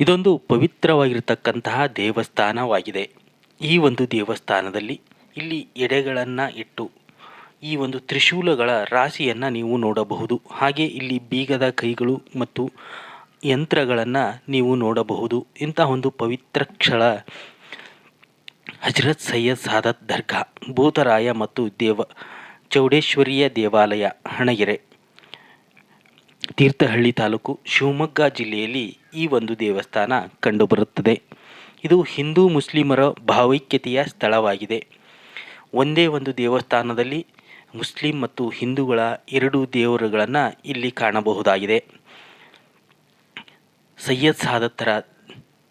ಇದೊಂದು ಪವಿತ್ರವಾಗಿರತಕ್ಕಂತಹ ದೇವಸ್ಥಾನವಾಗಿದೆ. ಈ ಒಂದು ದೇವಸ್ಥಾನದಲ್ಲಿ ಇಲ್ಲಿ ಎಡೆಗಳನ್ನು ಇಟ್ಟು ಈ ಒಂದು ತ್ರಿಶೂಲಗಳ ರಾಶಿಯನ್ನು ನೀವು ನೋಡಬಹುದು. ಹಾಗೆ ಇಲ್ಲಿ ಬೀಗದ ಕೈಗಳು ಮತ್ತು ಯಂತ್ರಗಳನ್ನು ನೀವು ನೋಡಬಹುದು. ಇಂತಹ ಒಂದು ಪವಿತ್ರ ಕ್ಷಳ ಹಜರತ್ ಸೈಯದ್ ಸಾದತ್ ದರ್ಗಾ ಭೂತರಾಯ ಮತ್ತು ದೇವ ಚೌಡೇಶ್ವರಿಯ ದೇವಾಲಯ ಹಣಗೆರೆ. ತೀರ್ಥಹಳ್ಳಿ ತಾಲೂಕು ಶಿವಮೊಗ್ಗ ಜಿಲ್ಲೆಯಲ್ಲಿ ಈ ಒಂದು ದೇವಸ್ಥಾನ ಕಂಡುಬರುತ್ತದೆ. ಇದು ಹಿಂದೂ ಮುಸ್ಲಿಮರ ಭಾವೈಕ್ಯತೆಯ ಸ್ಥಳವಾಗಿದೆ. ಒಂದೇ ಒಂದು ದೇವಸ್ಥಾನದಲ್ಲಿ ಮುಸ್ಲಿಂ ಮತ್ತು ಹಿಂದೂಗಳ ಎರಡು ದೇವರುಗಳನ್ನು ಇಲ್ಲಿ ಕಾಣಬಹುದಾಗಿದೆ. ಸೈಯದ್ ಸಾದತ್ತರ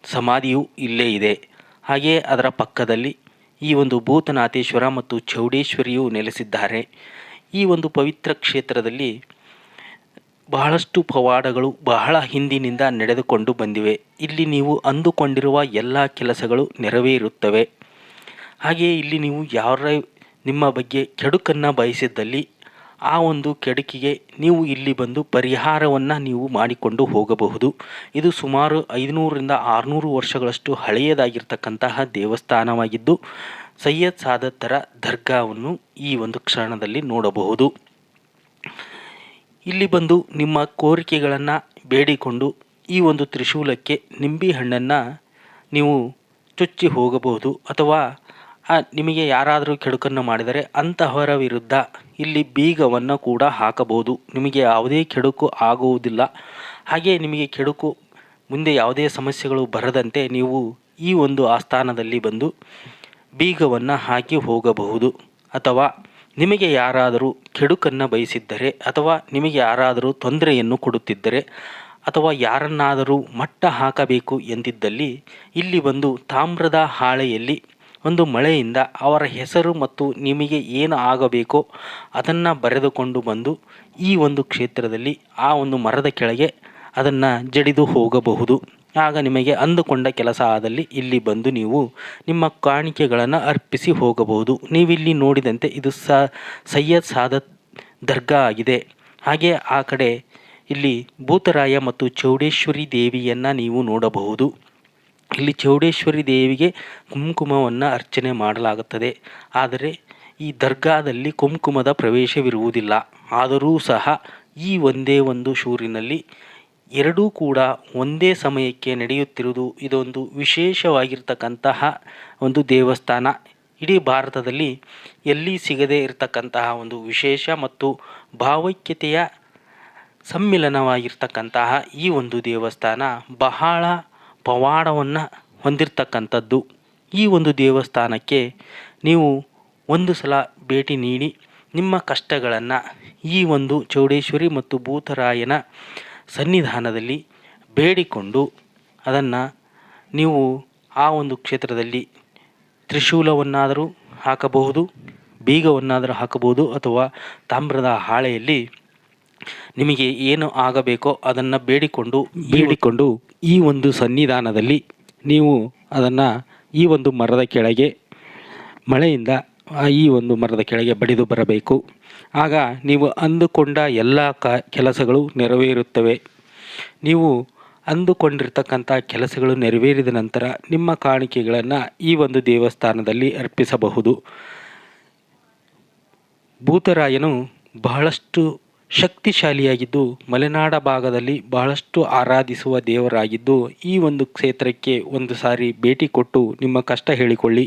ಸಮಾಧಿಯು ಇಲ್ಲೇ ಇದೆ. ಹಾಗೆಯೇ ಅದರ ಪಕ್ಕದಲ್ಲಿ ಈ ಒಂದು ಭೂತನಾಥೇಶ್ವರ ಮತ್ತು ಚೌಡೇಶ್ವರಿಯು ನೆಲೆಸಿದ್ದಾರೆ. ಈ ಒಂದು ಪವಿತ್ರ ಕ್ಷೇತ್ರದಲ್ಲಿ ಬಹಳಷ್ಟು ಪವಾಡಗಳು ಬಹಳ ಹಿಂದಿನಿಂದ ನಡೆದುಕೊಂಡು ಬಂದಿವೆ. ಇಲ್ಲಿ ನೀವು ಅಂದುಕೊಂಡಿರುವ ಎಲ್ಲ ಕೆಲಸಗಳು ನೆರವೇರುತ್ತವೆ. ಹಾಗೆಯೇ ಇಲ್ಲಿ ನೀವು ಯಾರ ನಿಮ್ಮ ಬಗ್ಗೆ ಕೆಡುಕನ್ನು ಬಯಸಿದ್ದಲ್ಲಿ ಆ ಒಂದು ಕೆಡುಕಿಗೆ ನೀವು ಇಲ್ಲಿ ಬಂದು ಪರಿಹಾರವನ್ನು ನೀವು ಮಾಡಿಕೊಂಡು ಹೋಗಬಹುದು. ಇದು ಸುಮಾರು ಐದುನೂರರಿಂದ ಆರುನೂರು ವರ್ಷಗಳಷ್ಟು ಹಳೆಯದಾಗಿರ್ತಕ್ಕಂತಹ ದೇವಸ್ಥಾನವಾಗಿದ್ದು, ಸೈಯದ್ ಸಾದತ್ತರ ದರ್ಗಾವನ್ನು ಈ ಒಂದು ಕ್ಷಣದಲ್ಲಿ ನೋಡಬಹುದು. ಇಲ್ಲಿ ಬಂದು ನಿಮ್ಮ ಕೋರಿಕೆಗಳನ್ನು ಬೇಡಿಕೊಂಡು ಈ ಒಂದು ತ್ರಿಶೂಲಕ್ಕೆ ನಿಂಬೆಹಣ್ಣನ್ನು ನೀವು ಚುಚ್ಚಿ ಹೋಗಬಹುದು ಅಥವಾ ನಿಮಗೆ ಯಾರಾದರೂ ಕೆಡುಕನ್ನು ಮಾಡಿದರೆ ಅಂತಹವರ ವಿರುದ್ಧ ಇಲ್ಲಿ ಬೀಗವನ್ನು ಕೂಡ ಹಾಕಬಹುದು. ನಿಮಗೆ ಯಾವುದೇ ಕೆಡುಕು ಆಗುವುದಿಲ್ಲ. ಹಾಗೆ ನಿಮಗೆ ಕೆಡುಕು ಮುಂದೆ ಯಾವುದೇ ಸಮಸ್ಯೆಗಳು ಬರದಂತೆ ನೀವು ಈ ಒಂದು ಆಸ್ಥಾನದಲ್ಲಿ ಬಂದು ಬೀಗವನ್ನು ಹಾಕಿ ಹೋಗಬಹುದು. ಅಥವಾ ನಿಮಗೆ ಯಾರಾದರೂ ಕೆಡುಕನ್ನು ಬಯಸಿದ್ದರೆ ಅಥವಾ ನಿಮಗೆ ಯಾರಾದರೂ ತೊಂದರೆಯನ್ನು ಕೊಡುತ್ತಿದ್ದರೆ ಅಥವಾ ಯಾರನ್ನಾದರೂ ಮಟ್ಟ ಹಾಕಬೇಕು ಎಂದಿದ್ದಲ್ಲಿ ಇಲ್ಲಿ ಬಂದು ತಾಮ್ರದ ಹಾಳೆಯಲ್ಲಿ ಒಂದು ಮಳೆಯಿಂದ ಅವರ ಹೆಸರು ಮತ್ತು ನಿಮಗೆ ಏನು ಆಗಬೇಕೋ ಅದನ್ನು ಬರೆದುಕೊಂಡು ಬಂದು ಈ ಒಂದು ಕ್ಷೇತ್ರದಲ್ಲಿ ಆ ಒಂದು ಮರದ ಕೆಳಗೆ ಅದನ್ನು ಜಡಿದು ಹೋಗಬಹುದು. ಆಗ ನಿಮಗೆ ಅಂದುಕೊಂಡ ಕೆಲಸ ಆದಲ್ಲಿ ಇಲ್ಲಿ ಬಂದು ನೀವು ನಿಮ್ಮ ಕಾಣಿಕೆಗಳನ್ನು ಅರ್ಪಿಸಿ ಹೋಗಬಹುದು. ನೀವಿಲ್ಲಿ ನೋಡಿದಂತೆ ಇದು ಸ, ಸೈಯದ್ ಸಾದತ್ ದರ್ಗಾ ಆಗಿದೆ. ಹಾಗೆ ಆ ಕಡೆ ಇಲ್ಲಿ ಭೂತರಾಯ ಮತ್ತು ಚೌಡೇಶ್ವರಿ ದೇವಿಯನ್ನು ನೀವು ನೋಡಬಹುದು. ಇಲ್ಲಿ ಚೌಡೇಶ್ವರಿ ದೇವಿಗೆ ಕುಂಕುಮವನ್ನು ಅರ್ಚನೆ ಮಾಡಲಾಗುತ್ತದೆ. ಆದರೆ ಈ ದರ್ಗಾದಲ್ಲಿ ಕುಂಕುಮದ ಪ್ರವೇಶವಿರುವುದಿಲ್ಲ. ಆದರೂ ಸಹ ಈ ಒಂದೇ ಒಂದು ಶೂರಿನಲ್ಲಿ ಎರಡೂ ಕೂಡ ಒಂದೇ ಸಮಯಕ್ಕೆ ನಡೆಯುತ್ತಿರುವುದು ಇದೊಂದು ವಿಶೇಷವಾಗಿರ್ತಕ್ಕಂತಹ ಒಂದು ದೇವಸ್ಥಾನ. ಇಡೀ ಭಾರತದಲ್ಲಿ ಎಲ್ಲಿ ಸಿಗದೇ ಇರತಕ್ಕಂತಹ ಒಂದು ವಿಶೇಷ ಮತ್ತು ಭಾವೈಕ್ಯತೆಯ ಸಮ್ಮಿಲನವಾಗಿರ್ತಕ್ಕಂತಹ ಈ ಒಂದು ದೇವಸ್ಥಾನ ಬಹಳ ಪವಾಡವನ್ನು ಹೊಂದಿರತಕ್ಕಂಥದ್ದು. ಈ ಒಂದು ದೇವಸ್ಥಾನಕ್ಕೆ ನೀವು ಒಂದು ಸಲ ಭೇಟಿ ನೀಡಿ ನಿಮ್ಮ ಕಷ್ಟಗಳನ್ನು ಈ ಒಂದು ಚೌಡೇಶ್ವರಿ ಮತ್ತು ಭೂತರಾಯನ ಸನ್ನಿಧಾನದಲ್ಲಿ ಬೇಡಿಕೊಂಡು ಅದನ್ನು ನೀವು ಆ ಒಂದು ಕ್ಷೇತ್ರದಲ್ಲಿ ತ್ರಿಶೂಲವನ್ನಾದರೂ ಹಾಕಬಹುದು, ಬೀಗವನ್ನಾದರೂ ಹಾಕಬಹುದು ಅಥವಾ ತಾಮ್ರದ ಹಾಳೆಯಲ್ಲಿ ನಿಮಗೆ ಏನು ಆಗಬೇಕೋ ಅದನ್ನು ಬೇಡಿಕೊಂಡು ಬೇಡಿಕೊಂಡು ಈ ಒಂದು ಸನ್ನಿಧಾನದಲ್ಲಿ ನೀವು ಅದನ್ನು ಈ ಒಂದು ಮರದ ಕೆಳಗೆ ಮಳೆಯಿಂದ ಈ ಒಂದು ಮರದ ಕೆಳಗೆ ಬಡಿದು ಬರಬೇಕು. ಆಗ ನೀವು ಅಂದುಕೊಂಡ ಎಲ್ಲ ಕ, ಕೆಲಸಗಳು ನೆರವೇರುತ್ತವೆ. ನೀವು ಅಂದುಕೊಂಡಿರ್ತಕ್ಕಂಥ ಕೆಲಸಗಳು ನೆರವೇರಿದ ನಂತರ ನಿಮ್ಮ ಕಾಣಿಕೆಗಳನ್ನು ಈ ಒಂದು ದೇವಸ್ಥಾನದಲ್ಲಿ ಅರ್ಪಿಸಬಹುದು. ಭೂತರಾಯನು ಬಹಳಷ್ಟು ಶಕ್ತಿಶಾಲಿಯಾಗಿದ್ದು, ಮಲೆನಾಡ ಭಾಗದಲ್ಲಿ ಬಹಳಷ್ಟು ಆರಾಧಿಸುವ ದೇವರಾಗಿದ್ದು, ಈ ಒಂದು ಕ್ಷೇತ್ರಕ್ಕೆ ಒಂದು ಸಾರಿ ಭೇಟಿ ಕೊಟ್ಟು ನಿಮ್ಮ ಕಷ್ಟ ಹೇಳಿಕೊಳ್ಳಿ.